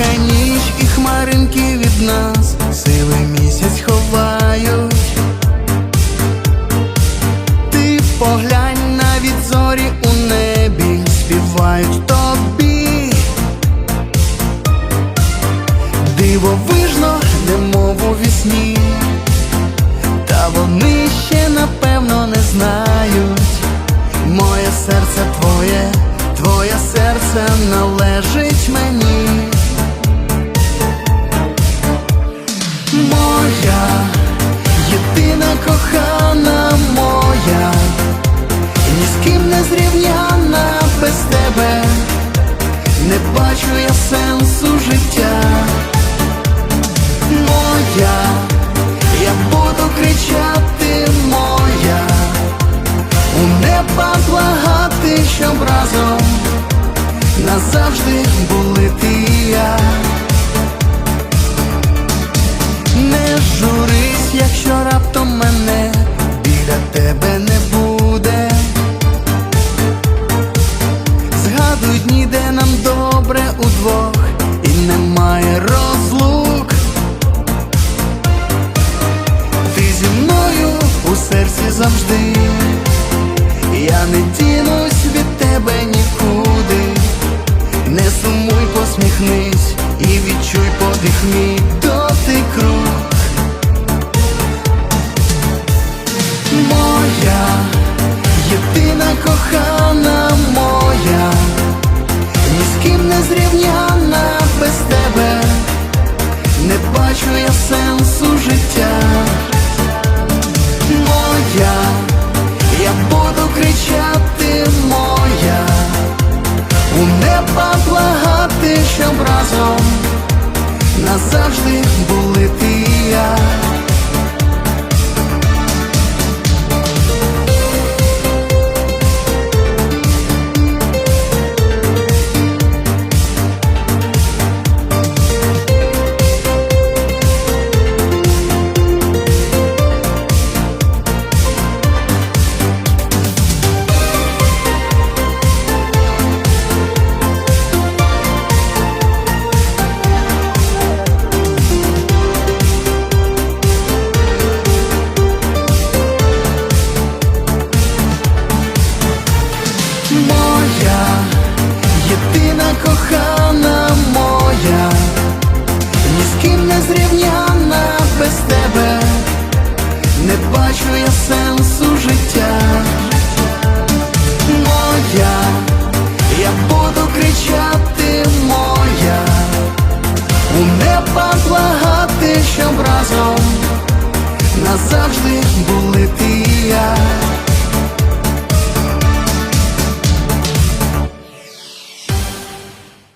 Тиха ніч і хмаринки від нас сивий місяць ховають. Ти поглянь навіть зорі у небі співають тобі. Дивовижно, немов у вісні, та вони ще напевно не знають. Моє серце твоє, твоє серце належить мені. Не бачу я сенсу життя. Моя, я буду кричати моя, у неба благати, щоб разом назавжди були ти і я. Не журись, якщо раптом мене посміхнись і відчуй подих мій дотик рук. Моя єдина кохана моя, ні з ким не зрівняна без тебе, не бачу я сенсу життя. Моя, я буду кричати назавжди бачу сенсу життя. Моя, я буду кричати моя, у неба благати, щоб разом назавжди були ти і я.